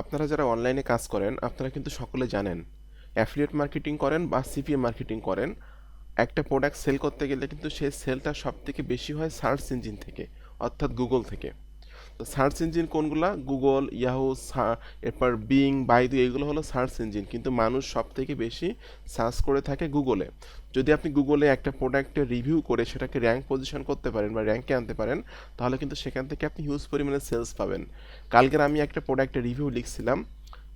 আপনারা যারা অনলাইনে কাজ করেন, আপনারা কিন্তু সকলে জানেন। অ্যাফিলিয়েট মার্কেটিং করেন বা সিপিএ মার্কেটিং করেন, একটা প্রোডাক্ট সেল করতে গেলে কিন্তু সেই সেলটা সব থেকে বেশি হয় সার্চ ইঞ্জিন থেকে, অর্থাৎ গুগল থেকে। সার্চ ইঞ্জিন কোনগুলা? গুগল, ইয়াহু এরপর বিং, বাইদু, এগুলো হলো সার্চ ইঞ্জিন। কিন্তু মানুষ সব থেকে বেশি সার্চ করে থাকে গুগলে। যদি আপনি গুগলে একটা প্রোডাক্টের রিভিউ করে সেটাকে র্যাঙ্ক পজিশন করতে পারেন বা র্যাঙ্কে আনতে পারেন, তাহলে কিন্তু সেখান থেকে আপনি হিউজ পরিমাণে সেলস পাবেন। কালকের আমি একটা প্রোডাক্টের রিভিউ লিখছিলাম,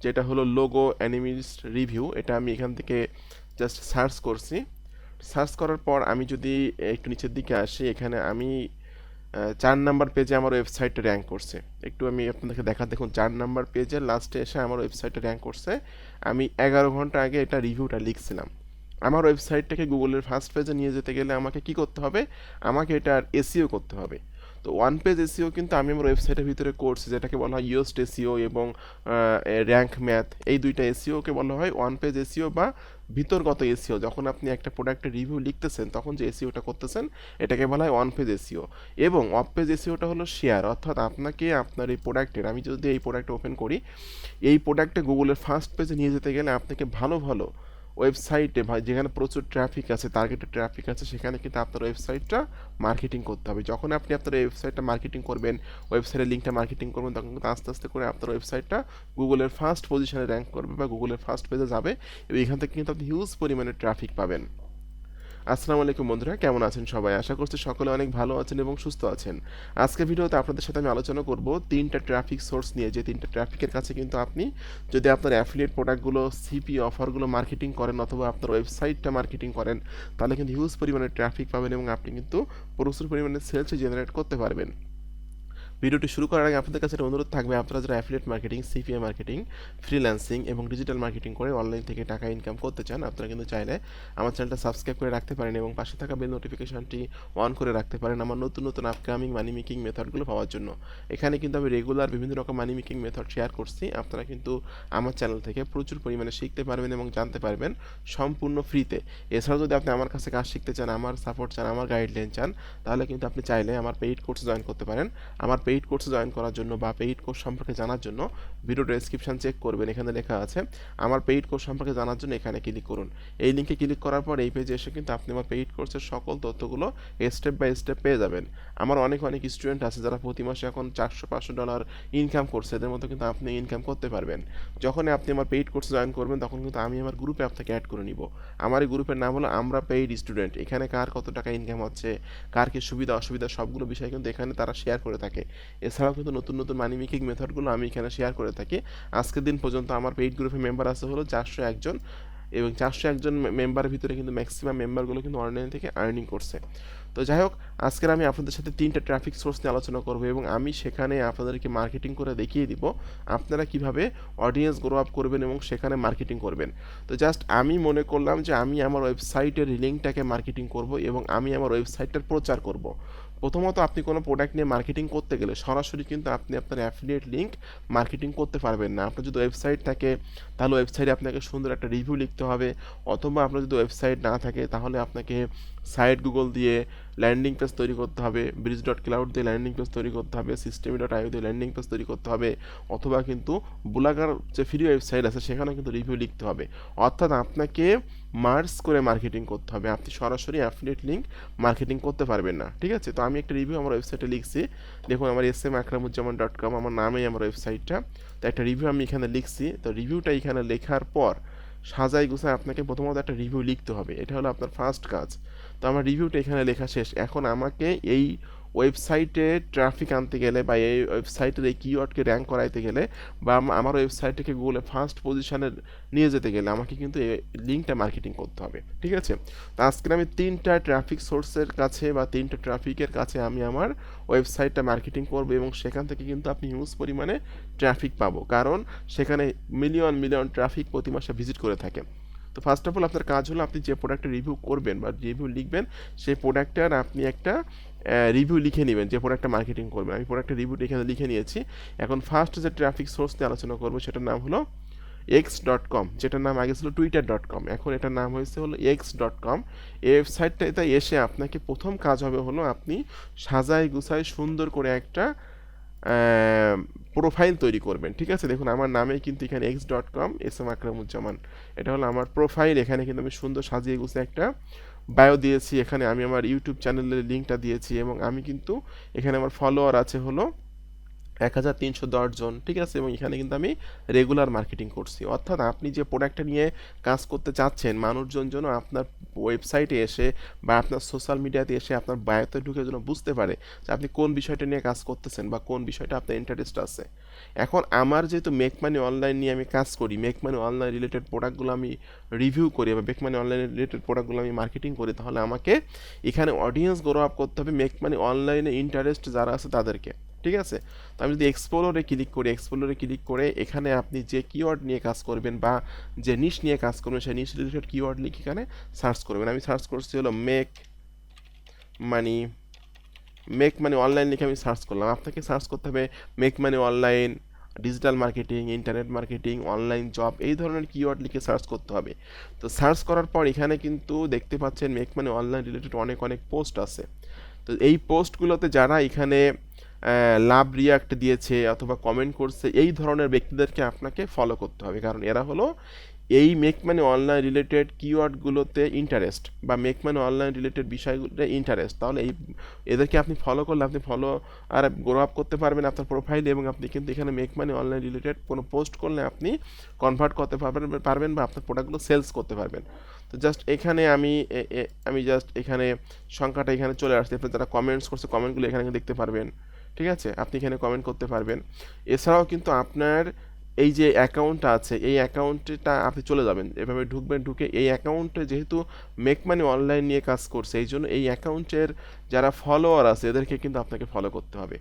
যেটা হলো লোগো অ্যানিমিস্ট রিভিউ। এটা আমি এখান থেকে জাস্ট সার্চ করছি। সার্চ করার পর আমি যদি একটু নিচের দিকে আসি, এখানে আমি চার নাম্বার পেজে আমার ওয়েবসাইটটা র্যাঙ্ক করছে। একটু আমি আপনাদেরকে দেখা, দেখুন, চার নাম্বার পেজে লাস্টে এসে আমার ওয়েবসাইটটা র্যাঙ্ক করছে। আমি এগারো ঘণ্টা আগে এটা রিভিউটা লিখছিলাম। আমার ওয়েবসাইটটাকে গুগলের ফার্স্ট পেজে নিয়ে যেতে গেলে আমাকে কি করতে হবে? আমাকে এটা আর এসিও করতে হবে। তো ওয়ান পেজ এসিও কিন্তু আমি আমার ওয়েবসাইটের ভিতরে করছি, যেটাকে বলা হয় ইয়োস্ট এসিও এবং র্যাঙ্ক ম্যাথ এই দুইটা এসিওকে বলা হয় ওয়ান পেজ এসিও বা ভিতরগত এসিও যখন আপনি একটা প্রোডাক্টের রিভিউ লিখতেছেন, তখন যে এসিওটা করতেছেন, এটাকে বলা হয় ওয়ান পেজ এসিও এবং অফ পেজ এসিওটা হলো শেয়ার অর্থাৎ আপনাকে আপনার এই প্রোডাক্টের আমি যদি এই প্রোডাক্ট ওপেন করি, এই প্রোডাক্টটা গুগলের ফার্স্ট পেজে নিয়ে যেতে গেলে আপনাকে ভালো ভালো ওয়েবসাইটে বা যেখানে প্রচুর ট্রাফিক আছে টার্গেটেড ট্রাফিক আছে, সেখানে কিন্তু আপনার ওয়েবসাইটটা মার্কেটিং করতে হবে। যখন আপনি আপনার ওয়েবসাইটটা মার্কেটিং করবেন ওয়েবসাইটের লিঙ্কটা মার্কেটিং করবেন, তখন কিন্তু আস্তে আস্তে করে আপনার ওয়েবসাইটটা গুগলের ফার্স্ট পজিশনে র্যাঙ্ক করবে বা গুগলের ফার্স্ট পেজে যাবে এবং এখান থেকে কিন্তু আপনি হিউজ পরিমাণে ট্রাফিক পাবেন। আসসালামু আলাইকুম বন্ধুরা, কেমন আছেন সবাই? আশা করছি সকলে অনেক ভালো আছেন এবং সুস্থ আছেন। আজকের ভিডিওতে আপনাদের সাথে আমি আলোচনা করব তিনটা ট্রাফিক সোর্স নিয়ে। যে তিনটা ট্রাফিকের কাছে কিন্তু আপনি যদি আপনার অ্যাফিলিয়েট প্রোডাক্টগুলো সিপি অফারগুলো মার্কেটিং করেন অথবা আপনার ওয়েবসাইটটা মার্কেটিং করেন, তাহলে কিন্তু হিউজ পরিমাণে ট্রাফিক পাবেন এবং আপনি কিন্তু প্রচুর পরিমাণে সেলস জেনারেট করতে পারবেন। ভিডিওটি শুরু করার আগে আপনাদের কাছে অনুরোধ থাকবে, আপনারা যারা affiliate marketing CPA marketing freelancing এবং ডিজিটাল মার্কেটিং করে অনলাইন থেকে টাকা ইনকাম করতে চান, আপনারা কিন্তু চাইলে আমার চ্যানেলটা সাবস্ক্রাইব করে রাখতে পারেন এবং পাশে থাকা বেল নোটিফিকেশনটি অন করে রাখতে পারেন আমার নতুন নতুন আপকামিং মানি মেকিং মেথডগুলো পাওয়ার জন্য। এখানে কিন্তু আমি রেগুলার বিভিন্ন রকম মানি মেকিং মেথড শেয়ার করছি, আপনারা কিন্তু আমার চ্যানেল থেকে প্রচুর পরিমাণে শিখতে পারবেন এবং জানতে পারবেন সম্পূর্ণ ফ্রিতে এছাড়াও যদি আপনি আমার কাছে কাজ শিখতে চান, আমার সাপোর্ট চান, আমার গাইডলাইন চান, তাহলে কিন্তু আপনি চাইলে আমার পেইড কোর্স জয়েন করতে পারেন। আমার পেইড কোর্সে জয়েন করার জন্য বা পেইড কোর্স সম্পর্কে জানার জন্য ভিডিও ডেসক্রিপশন চেক করবেন, এখানে লেখা আছে। আমার পেইড কোর্স সম্পর্কে জানার জন্য এখানে ক্লিক করুন। এই লিঙ্কে ক্লিক করার পর এই পেজে এসে কিন্তু আপনি আমার পেইড কোর্সের সকল তথ্যগুলো স্টেপ বাই স্টেপ পেয়ে যাবেন। আমার অনেক অনেক স্টুডেন্ট আছে যারা প্রতি মাসে এখন চারশো, পাঁচশো ডলার ইনকাম করছে, এদের মতো কিন্তু আপনি ইনকাম করতে পারবেন। যখন আপনি আমার পেইড কোর্সে জয়েন করবেন, তখন কিন্তু আমি আমার গ্রুপে আপনাকে অ্যাড করে নিব। আমার এই গ্রুপের নাম হলো আমরা পেইড স্টুডেন্ট এখানে কার কত টাকা ইনকাম হচ্ছে, কার কি সুবিধা, অসুবিধা, সবগুলো বিষয় কিন্তু এখানে তারা শেয়ার করে থাকে। এছাড়াও কিন্তু নতুন নতুন মানি মেকিং মেথডগুলো আমি এখানে শেয়ার করে থাকি। আজকের দিন পর্যন্ত আমার পেইড গ্রুপে মেম্বার আছে হলো চারশো একজন এবং চারশো একজন মেম্বারের ভিতরে কিন্তু ম্যাক্সিমাম মেম্বারগুলো কিন্তু অনলাইন থেকে আর্নিং করছে। তো যাই হোক, আজকের আমি আপনাদের সাথে তিনটা ট্রাফিক সোর্স নিয়ে আলোচনা করব এবং আমি সেখানে আপনাদেরকে মার্কেটিং করে দেখিয়ে দিব আপনারা কীভাবে অডিয়েন্স গ্রো আপ করবেন এবং সেখানে মার্কেটিং করবেন। তো জাস্ট আমি মনে করলাম যে আমি আমার ওয়েবসাইটের লিঙ্কটাকে মার্কেটিং করব এবং আমি আমার ওয়েবসাইটটার প্রচার করব। প্রথমত আপনি কোনো প্রোডাক্ট নিয়ে মার্কেটিং করতে গেলে সরাসরি কিন্তু আপনি আপনার অ্যাফিলিয়েট লিঙ্ক মার্কেটিং করতে পারবেন না। আপনার যদি ওয়েবসাইট থাকে, তাহলে ওয়েবসাইটে আপনাকে সুন্দর একটা রিভিউ লিখতে হবে। অথবা আপনার যদি ওয়েবসাইট না থাকে, তাহলে আপনাকে সাইট গুগল দিয়ে ল্যান্ডিং পেজ তৈরি করতে হবে, ব্রিজ ডট ক্লাউড দিয়ে ল্যান্ডিং পেজ তৈরি করতে হবে সিস্টেমি ডট আইও দিয়ে ল্যান্ডিং পেজ তৈরি করতে হবে, অথবা কিন্তু বুলাগার যে ফ্রি ওয়েবসাইট আছে সেখানেও কিন্তু রিভিউ লিখতে হবে। অর্থাৎ আপনাকে মার্স করে মার্কেটিং করতে হবে, আপনি সরাসরি অ্যাফিলিয়েট লিঙ্ক মার্কেটিং করতে পারবেন না, ঠিক আছে? তো আমি একটা রিভিউ আমার ওয়েবসাইটে লিখছি। দেখুন, আমার S M Akramuzzaman dot com আমার নামেই আমার ওয়েবসাইটটা তো একটা রিভিউ আমি এখানে লিখছি। তো রিভিউটা এখানে লেখার পর সাজাই গুছায় আপনাকে প্রথমত একটা রিভিউ লিখতে হবে। এটা হলো আপনার ফার্স্ট কাজ। তো আমার রিভিউটা এখানে লেখা শেষ। এখন আমাকে এই ওয়েবসাইটে ট্রাফিক আনতে গেলে বা এই ওয়েবসাইটের এই কিওয়ার্ডকে র্যাঙ্ক করাইতে গেলে বা আম- আমার ওয়েবসাইটটাকে গুগলে ফার্স্ট পজিশনে নিয়ে যেতে গেলে আমাকে কিন্তু এই লিঙ্কটা মার্কেটিং করতে হবে, ঠিক আছে? তো আজকে আমি তিনটা ট্রাফিক সোর্সের কাছে বা তিনটা ট্রাফিকের কাছে আমি আমার ওয়েবসাইটটা মার্কেটিং করব এবং সেখান থেকে কিন্তু আপনি হিউজ পরিমাণে ট্রাফিক পাবো। কারণ সেখানে মিলিয়ন মিলিয়ন ট্রাফিক প্রতি মাসে ভিজিট করে থাকে। তো ফার্স্ট অফ অল আপনার কাজ হলো আপনি যে প্রোডাক্টের রিভিউ করবেন বা রিভিউ লিখবেন, সেই প্রোডাক্টটার আপনি একটা রিভিউ লিখে নেবেন যে প্রোডাক্টটা মার্কেটিং করবেন আমি প্রোডাক্টের রিভিউটা এখানে লিখে নিয়েছি। এখন ফার্স্ট যে ট্রাফিক সোর্স নিয়ে আলোচনা করব, সেটার নাম হলো এক্স ডট কম যেটার নাম আগে ছিল টুইটার ডট কম এখন এটার নাম হয়েছে হলো এক্স ডট কম এই ওয়েবসাইটটাতে এসে আপনাকে প্রথম কাজ হবে হলো আপনি সাজাই গুছাই সুন্দর করে একটা প্রোফাইল তৈরি করবেন, ঠিক আছে? দেখুন, আমার নামে কিন্তু এখানে X dot com S M Akramuzzaman. এটা হলো আমার প্রোফাইল এখানে কিন্তু আমি সুন্দর সাজিয়ে গুছিয়ে একটা বায়ো দিয়েছি, এখানে আমি আমার ইউটিউব চ্যানেলের লিঙ্কটা দিয়েছি এবং আমি কিন্তু এখানে আমার ফলোয়ার আছে হলো এক হাজার তিনশো জন, ঠিক আছে? এবং এখানে কিন্তু আমি রেগুলার মার্কেটিং করছি। অর্থাৎ আপনি যে প্রোডাক্টটা নিয়ে কাজ করতে চাচ্ছেন, মানুষজন যেন আপনার ওয়েবসাইটে এসে বা আপনার সোশ্যাল মিডিয়াতে এসে আপনার বায়োতে ঢুকে যেন বুঝতে পারে যে আপনি কোন বিষয়টা নিয়ে কাজ করতেছেন বা কোন বিষয়টা আপনার ইন্টারেস্ট আছে। এখন আমার যেহেতু মেক মানি অনলাইন নিয়ে আমি কাজ করি মেক মানি অনলাইন রিলেটেড প্রোডাক্টগুলো আমি রিভিউ করি বা মেক মানি অনলাইন রিলেটেড প্রোডাক্টগুলো আমি মার্কেটিং করি, তাহলে আমাকে এখানে অডিয়েন্স গ্রো আপ করতে হবে মেক মানি অনলাইনে ইন্টারেস্ট যারা আছে তাদেরকে। ঠিক আছে? তো আমি যদি এক্সপ্লোরে ক্লিক করি এক্সপ্লোরে ক্লিক করে এখানে আপনি যে কিওয়ার্ড নিয়ে কাজ করবেন বা যে নিশ নিয়ে কাজ করবেন, সেই নিশ রিলেটেড কিওয়ার্ড লিখে এখানে সার্চ করবেন। আমি সার্চ করছি হলো make money make money online লিখে আমি সার্চ করলাম। আপনাকে সার্চ করতে হবে make money online digital marketing internet marketing online job এই ধরনের কিওয়ার্ড লিখে সার্চ করতে হবে। তো সার্চ করার পর এখানে কিন্তু দেখতে পাচ্ছেন মেক মানি অনলাইন রিলেটেড অনেক অনেক পোস্ট আছে। তো এই পোস্টগুলোতে যারা এখানে লাভ রিয়াক্ট দিয়েছে অথবা কমেন্ট করছে, এই ধরনের ব্যক্তিদেরকে আপনাকে ফলো করতে হবে। কারণ এরা হলো এই মেক মানে অনলাইন রিলেটেড কিওয়ার্ডগুলোতে ইন্টারেস্ট বা মেক অনলাইন রিলেটেড বিষয়গুলোতে ইন্টারেস্ট তাহলে এই, এদেরকে আপনি ফলো করলে আপনি ফলো আর গ্রো আপ করতে পারবেন আপনার প্রোফাইলে এবং আপনি কিন্তু এখানে মেক মানে অনলাইন রিলেটেড কোনো পোস্ট করলে আপনি কনভার্ট করতে পারবেন পারবেন বা আপনার প্রোডাক্টগুলো সেলস করতে পারবেন। তো জাস্ট এখানে আমি আমি জাস্ট এখানে সংখ্যাটা এখানে চলে আসছে। আপনি যারা কমেন্টস করছে কমেন্টগুলো এখানে দেখতে পারবেন। ঠিক আছে? আপনি এখানে কমেন্ট করতে পারবেন। এছাড়াও কিন্তু আপনার এই যে অ্যাকাউন্টটা আছে, এই অ্যাকাউন্টটা আপনি চলে যাবেন। এভাবে ঢুকবেন, ঢুকে এই অ্যাকাউন্টে যেহেতু মেক মানি অনলাইন নিয়ে কাজ করছে, এই জন্য এই অ্যাকাউন্টের যারা ফলোয়ার আছে, এদেরকে কিন্তু আপনাকে ফলো করতে হবে।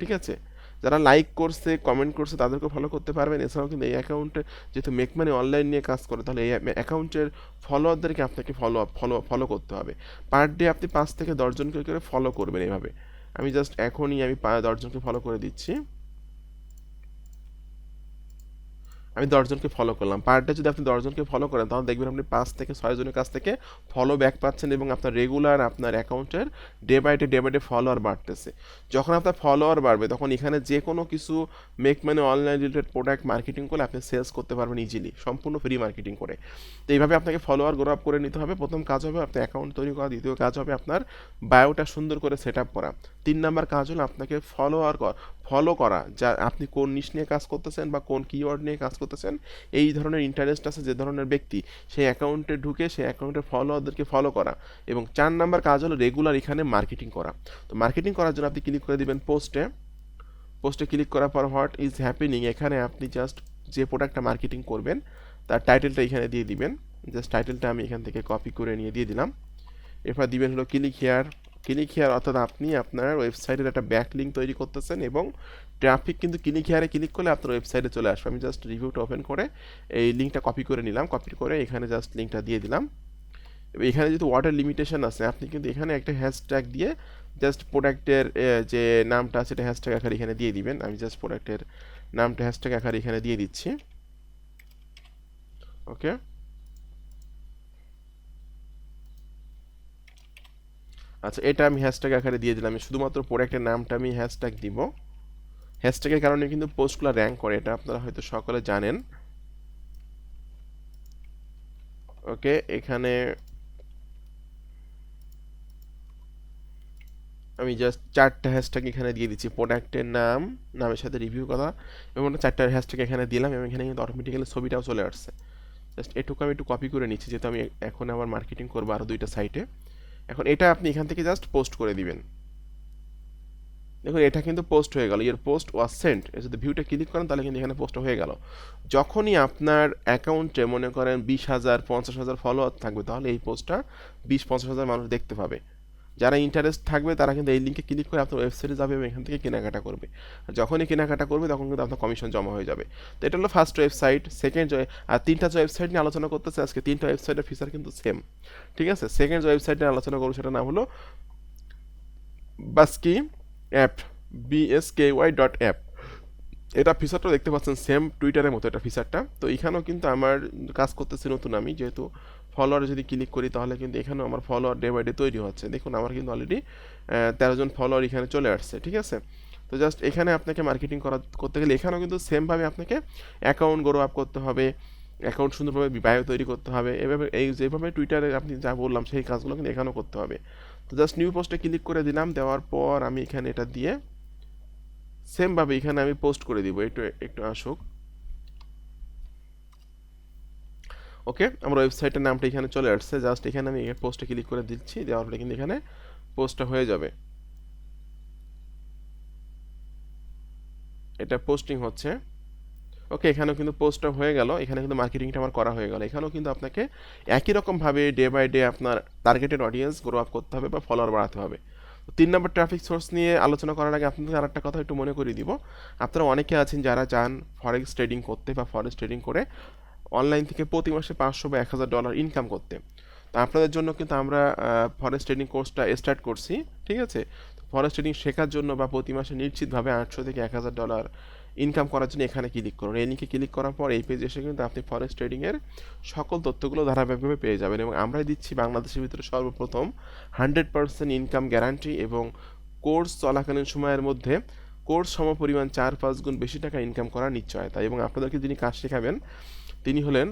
ঠিক আছে? যারা লাইক করছে কমেন্ট করছে তাদেরকে ফলো করতে পারবেন। এছাড়াও কিন্তু এই অ্যাকাউন্টে যেহেতু মেক মানি অনলাইন নিয়ে কাজ করে, তাহলে এই অ্যাকাউন্টের ফলোয়ারদেরকে আপনাকে ফলো ফলো ফলো করতে হবে। পার ডে আপনি পাঁচ থেকে দশজনকে করে ফলো করবেন এইভাবে আমি জাস্ট এখনই আমি দশজনকে ফলো করে দিচ্ছি। আমি দশজনকে ফলো করলাম। পার ডে যদি আপনি দশজনকে ফলো করেন, তাহলে দেখবেন আপনি পাঁচ থেকে ছয়জনের কাছ থেকে ফলো ব্যাক পাচ্ছেন এবং আপনার রেগুলার আপনার অ্যাকাউন্টের day by day day by day follower বাড়তেছে। যখন আপনার ফলোয়ার বাড়বে, তখন এখানে যে কোনো কিছু মেক মানে অনলাইন রিলেটেড প্রোডাক্ট মার্কেটিং করলে আপনি সেলস করতে পারবেন ইজিলি সম্পূর্ণ ফ্রি মার্কেটিং করে। তো এইভাবে আপনাকে ফলোয়ার গ্রো আপ করে নিতে হবে। প্রথম কাজ হবে আপনার অ্যাকাউন্ট তৈরি করা, দ্বিতীয় কাজ হবে আপনার বায়োটা সুন্দর করে সেট আপ করা। তিন নাম্বার কাজ হলো আপনাকে ফলোয়ার ফলো করা, যা আপনি কোন নিশ নিয়ে কাজ করতেছেন বা কোন কিওয়ার্ড নিয়ে কাজ করতেছেন, এই ধরনের ইন্টারেস্ট আছে যে ধরনের ব্যক্তি, সেই অ্যাকাউন্টে ঢুকে সেই অ্যাকাউন্টের ফলোয়ারদেরকে ফলো করা এবং চার নাম্বার কাজ হলো রেগুলার এখানে মার্কেটিং করা। তো মার্কেটিং করার জন্য আপনি ক্লিক করে দিবেন পোস্টে পোস্টে ক্লিক করার পর হোয়াট ইজ হ্যাপেনিং এখানে আপনি জাস্ট যে প্রোডাক্টটা মার্কেটিং করবেন, তার টাইটেলটা এখানে দিয়ে দিবেন। জাস্ট টাইটেলটা আমি এখান থেকে কপি করে নিয়ে দিয়ে দিলাম। এরপর দিবেন হলো ক্লিক হেয়ার ক্লিক হেয়ার অর্থাৎ আপনি আপনার ওয়েবসাইটের একটা ব্যাক লিঙ্ক তৈরি করতেছেন এবং ট্রাফিক কিন্তু ক্লিক হেয়ারে ক্লিক করলে আপনার ওয়েবসাইটে চলে আসবে। আমি জাস্ট রিভিউটা ওপেন করে এই লিঙ্কটা কপি করে নিলাম। কপি করে এখানে জাস্ট লিঙ্কটা দিয়ে দিলাম। এখানে যেহেতু ওয়াটার লিমিটেশন আছে, আপনি কিন্তু এখানে একটা হ্যাশট্যাগ দিয়ে জাস্ট প্রোডাক্টের যে নামটা আছে সেটা হ্যাশট্যাগ আকারে এখানে দিয়ে দিবেন। আমি জাস্ট প্রোডাক্টের নামটা হ্যাশট্যাগ আকারে এখানে দিয়ে দিচ্ছি। ওকে আচ্ছা এটা আমি হ্যাশট্যাগ আকারে দিয়ে দিলাম। আমি শুধুমাত্র প্রোডাক্টের নামটা আমি হ্যাশট্যাগ দিব। হ্যাশট্যাগের কারণে কিন্তু পোস্টগুলো র্যাঙ্ক করে, এটা আপনারা হয়তো সকলে জানেন। ওকে, এখানে আমি জাস্ট চারটা হ্যাশট্যাগ এখানে দিয়ে দিচ্ছি। প্রোডাক্টের নাম, নামের সাথে রিভিউ কথা এবং চারটা হ্যাশট্যাগ এখানে দিলাম এবং এখানে কিন্তু অটোমেটিক্যালি ছবিটাও চলে আসছে। জাস্ট এটুকু আমি একটু কপি করে নিচ্ছি, যেহেতু আমি এখন আবার মার্কেটিং করব আরও দুইটা সাইটে এখন এটা আপনি এখান থেকে জাস্ট পোস্ট করে দিবেন। দেখুন, এটা কিন্তু পোস্ট হয়ে গেল। ইয়ার পোস্ট ওয়াজ সেন্ট যদি ভিউটা ক্লিক করেন, তাহলে কিন্তু এখানে পোস্ট হয়ে গেল। যখনই আপনার অ্যাকাউন্টে মনে করেন বিশ হাজার, পঞ্চাশ হাজার ফলোয়ার থাকবে, তাহলে এই পোস্টটা বিশ, পঞ্চাশ হাজার মানুষ দেখতে পাবে। যারা ইন্টারেস্ট থাকবে, তারা কিন্তু এই লিঙ্কে ক্লিক করে আপনার ওয়েবসাইটে যাবে এবং এখান থেকে কেনাকাটা করবে। আর যখনই কেনাকাটা করবে, তখন কিন্তু আপনার কমিশন জমা হয়ে যাবে। তো এটা হলো ফার্স্ট ওয়েবসাইট সেকেন্ড আর তিনটা যে ওয়েবসাইট নিয়ে আলোচনা করতেছে, আজকে তিনটা ওয়েবসাইটের ফিচার কিন্তু সেম ঠিক আছে? সেকেন্ড যে ওয়েবসাইট নিয়ে আলোচনা করব, সেটার নাম হলো Bsky app BSK Y dot app এটা ফিচারটা দেখতে পাচ্ছেন সেম টুইটারের মতো এটা ফিচারটা তো এখানেও কিন্তু আমার কাজ করতেছি নতুন আমি, যেহেতু ফলোয়ার যদি ক্লিক করি, তাহলে কিন্তু এখানেও আমার ফলোয়ার ডে বাই ডে তৈরি হচ্ছে। দেখুন, আমার কিন্তু অলরেডি তেরো জন ফলোয়ার এখানে চলে আসছে, ঠিক আছে? তো জাস্ট এখানে আপনাকে মার্কেটিং করা, করতে গেলে এখানেও কিন্তু সেমভাবে আপনাকে অ্যাকাউন্ট গ্রো আপ করতে হবে অ্যাকাউন্ট সুন্দরভাবে বায়ো তৈরি করতে হবে, এভাবে, এই যেভাবে টুইটারে আপনি যা বললাম, সেই কাজগুলো কিন্তু এখানেও করতে হবে। তো জাস্ট নিউ পোস্টে ক্লিক করে দিলাম, দেওয়ার পর আমি এখানে এটা দিয়ে সেমভাবে এখানে আমি পোস্ট করে দিব, একটু একটু আসুক। ওকে, আমার ওয়েবসাইটের নামটা এখানে চলে আসছে জাস্ট এখানে আমি পোস্টে ক্লিক করে দিচ্ছি, দেওয়ার পরে কিন্তু এখানে পোস্টটা হয়ে যাবে। এটা পোস্টিং হচ্ছে। ওকে, এখানেও কিন্তু পোস্টটা হয়ে গেল, এখানে কিন্তু মার্কেটিংটা আমার করা হয়ে গেল। এখানেও কিন্তু আপনাকে একই রকমভাবে ডে বাই ডে আপনার টার্গেটেড অডিয়েন্স গ্রো আপ করতে হবে বা ফলোয়ার বাড়াতে হবে। তিন নম্বর ট্রাফিক সোর্স নিয়ে আলোচনা করার আগে আপনাদের আর একটা কথা একটু মনে করিয়ে দিব। আপনারা অনেকে আছেন যারা চান ফরেক্স ট্রেডিং করতে বা ফরেক্স ট্রেডিং করে অনলাইন থেকে প্রতি মাসে পাঁচশো বা এক হাজার ডলার ইনকাম করতে। তো আপনাদের জন্য কিন্তু আমরা ফরেস্ট ট্রেডিং কোর্সটা স্টার্ট করছি, ঠিক আছে? ফরেস্ট ট্রেডিং শেখার জন্য বা প্রতি মাসে নিশ্চিতভাবে আটশো থেকে এক হাজার ডলার ইনকাম করার জন্য এখানে ক্লিক করুন। এই লিঙ্কে ক্লিক করার পর এই পেজে এসে কিন্তু আপনি ফরেস্ট ট্রেডিংয়ের সকল তথ্যগুলো ধারাবাহিকভাবে পেয়ে যাবেন এবং আমরাই দিচ্ছি বাংলাদেশের ভিতরে সর্বপ্রথম হান্ড্রেড পার্সেন্ট ইনকাম গ্যারান্টি এবং কোর্স চলাকালীন সময়ের মধ্যে কোর্স সমপরিমাণ চার পাঁচ গুণ বেশি টাকা ইনকাম করার নিশ্চয়তা এবং আপনাদেরকে যিনি কাজ শেখাবেন তিনি হলেন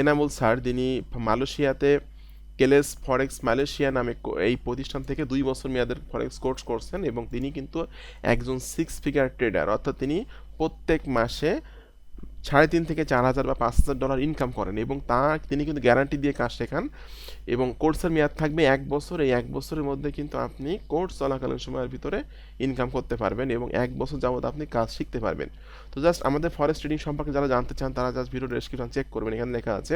এনামুল স্যার। তিনি মালয়েশিয়াতে কেলেস ফরেক্স মালয়েশিয়া নামে এই প্রতিষ্ঠান থেকে দুই বছর মেয়াদের ফরেক্স কোর্স করছেন এবং তিনি কিন্তু একজন সিক্স ফিগার ট্রেডার অর্থাৎ তিনি প্রত্যেক মাসে সাড়ে তিন থেকে চার হাজার বা পাঁচ হাজার ডলার ইনকাম করেন এবং তা তিনি কিন্তু গ্যারান্টি দিয়ে কাজ শেখান এবং কোর্সের মেয়াদ থাকবে এক বছর। এই এক বছরের মধ্যে কিন্তু আপনি কোর্স চলাকালীন সময়ের ভিতরে ইনকাম করতে পারবেন এবং এক বছর যাবত আপনি কাজ শিখতে পারবেন। তো জাস্ট আমাদের ফরেস্ট ট্রেডিং সম্পর্কে যারা জানতে চান, তারা জাস্ট ভিডিও ডেসক্রিপশন চেক করবেন। এখানে লেখা আছে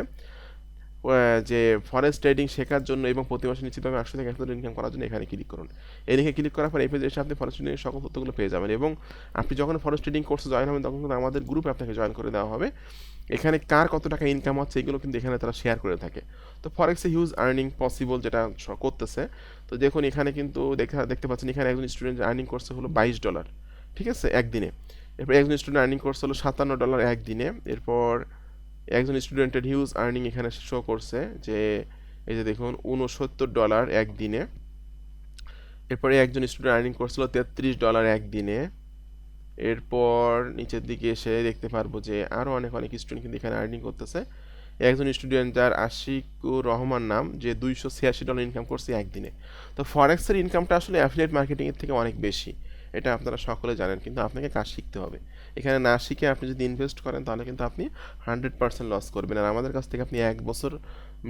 যে ফরেস্ট ট্রেডিং শেখার জন্য এবং প্রতি মাসে নিশ্চিতভাবে একশো থেকে একশো ইনকাম করার জন্য এখানে ক্লিক করুন। এই লিখে ক্লিক করার পর এই পেজে এসে আপনি ফরেস্ট ট্রেডিং সকল তথ্যগুলো পেয়ে যাবেন এবং আপনি যখন ফরেস্ট ট্রেডিং কোর্সে জয়েন হবেন তখন কিন্তু আমাদের গ্রুপে আপনাকে জয়েন করে দেওয়া হবে। এখানে কার কত টাকা ইনকাম হচ্ছে এগুলো কিন্তু এখানে তারা শেয়ার করে থাকে। তো ফরেক্সে হিউজ আর্নিং পসিবল যেটা করতেছে। তো দেখুন এখানে কিন্তু দেখা, দেখতে পাচ্ছেন এখানে একজন স্টুডেন্ট আর্নিং করছে হলো বাইশ ডলার ঠিক আছে? একদিনে। এরপর একজন স্টুডেন্ট আর্নিং করছে হলো সাতান্ন ডলার একদিনে। এরপর একজন স্টুডেন্টের হিউজ আর্নিং এখানে শো করছে যে, এই যে দেখুন উনসত্তর ডলার একদিনে। এরপরে একজন স্টুডেন্ট আর্নিং করছিল তেত্রিশ ডলার একদিনে। এরপর নিচের দিকে এসে দেখতে পারব যে আরও অনেক অনেক স্টুডেন্ট কিন্তু এখানে আর্নিং করতেছে। একজন স্টুডেন্ট যার আশিকুর রহমান নাম, যে দুইশো ছিয়াশি ডলার ইনকাম করছে একদিনে। তো ফরেক্সের ইনকামটা আসলে অ্যাফিলিয়েট মার্কেটিংয়ের থেকে অনেক বেশি। এটা আপনারা সকলে জানেন, কিন্তু আপনাকে কাজ শিখতে হবে। এখানে না শিখে আপনি যদি ইনভেস্ট করেন, তাহলে কিন্তু আপনি হান্ড্রেড পার্সেন্ট লস করবেন। আর আমাদের কাছ থেকে আপনি এক বছর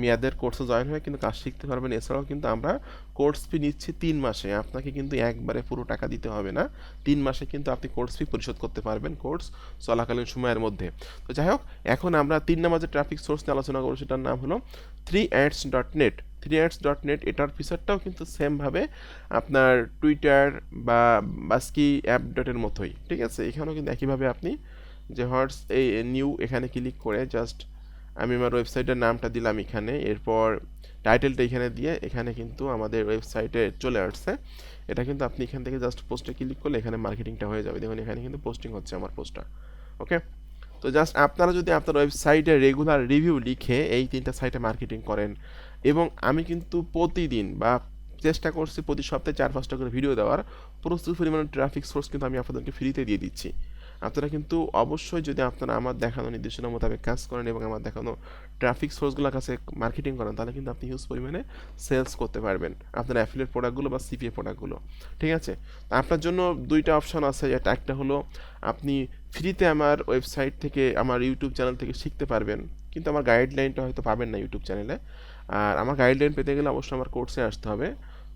মেয়াদের কোর্সে জয়েন হয়ে কিন্তু কাজ শিখতে পারবেন। এছাড়াও কিন্তু আমরা কোর্স ফি নিচ্ছি তিন মাসে। আপনাকে কিন্তু একবারে পুরো টাকা দিতে হবে না। তিন মাসে কিন্তু আপনি কোর্স ফি পরিশোধ করতে পারবেন কোর্স চলাকালীন সময়ের মধ্যে। তো যাই হোক, এখন আমরা তিন নাম্বার ট্রাফিক সোর্স নিয়ে আলোচনা করব, সেটার নাম হলো three ads dot net three ads dot net এটার ফিচারটাও কিন্তু সেমভাবে আপনার টুইটার বা বাস্কি অ্যাপ ডটের মতোই, ঠিক আছে? এখানেও কিন্তু একইভাবে আপনি যে হোয়াটস এই নিউ এখানে ক্লিক করে জাস্ট আমি আমার ওয়েবসাইটের নামটা দিলাম এখানে, এরপর টাইটেলটা এখানে দিয়ে এখানে কিন্তু আমাদের ওয়েবসাইটে চলে আসছে। এটা কিন্তু আপনি এখান থেকে জাস্ট পোস্টে ক্লিক করলে এখানে মার্কেটিংটা হয়ে যাবে। দেখুন, এখানে কিন্তু পোস্টিং হচ্ছে আমার পোস্টটা ওকে তো জাস্ট আপনারা যদি আপনার ওয়েবসাইটে রেগুলার রিভিউ লিখে এই তিনটা সাইটে মার্কেটিং করেন এবং আমি কিন্তু প্রতিদিন বা চেষ্টা করছি প্রতি সপ্তাহে চার, পাঁচটা করে ভিডিও দেওয়ার। প্রচুর পরিমাণে ট্রাফিক সোর্স কিন্তু আমি আপনাদেরকে ফ্রিতে দিয়ে দিচ্ছি। আপনারা কিন্তু অবশ্যই যদি আপনারা আমার দেখানো নির্দেশনা মোতাবেক কাজ করেন এবং আমার দেখানো ট্রাফিক সোর্সগুলোর কাছে মার্কেটিং করেন, তাহলে কিন্তু আপনি হিউজ পরিমাণে সেলস করতে পারবেন। আপনার অ্যাফিলিয়েট প্রোডাক্টগুলো বা সিপিএ প্রোডাক্টগুলো ঠিক আছে? আপনার জন্য দুইটা অপশান আছে। একটা হলো আপনি ফ্রিতে আমার ওয়েবসাইট থেকে, আমার ইউটিউব চ্যানেল থেকে শিখতে পারবেন। কিন্তু আমার গাইডলাইনটা হয়তো পাবেন না ইউটিউব চ্যানেলে আর আমার গাইডলাইন পেতে গেলে অবশ্যই আমার কোর্সে আসতে হবে।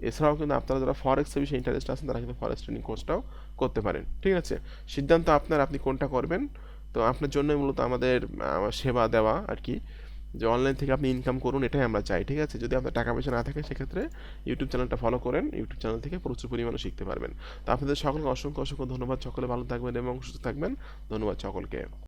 এছাড়াও কিন্তু আপনারা যারা ফরেক্সের বিষয়ে ইন্টারেস্ট আছেন, তারা কিন্তু ফরেক্স ট্রেনিং কোর্সটাও করতে পারেন। ঠিক আছে? সিদ্ধান্ত আপনার, আপনি কোনটা করবেন? তো আপনার জন্যই মূলত আমাদের সেবা দেওয়া আর কি। যে অনলাইন থেকে আপনি ইনকাম করুন, এটাই আমরা চাই, ঠিক আছে? যদি আপনার টাকা পয়সা না থাকে, সেক্ষেত্রে ইউটিউব চ্যানেলটা ফলো করেন। ইউটিউব চ্যানেল থেকে প্রচুর পরিমাণে শিখতে পারবেন। তো আপনাদের সকলকে অসংখ্য অসংখ্য ধন্যবাদ। সকলে ভালো থাকবেন এবং সুস্থ থাকবেন। ধন্যবাদ সকলকে।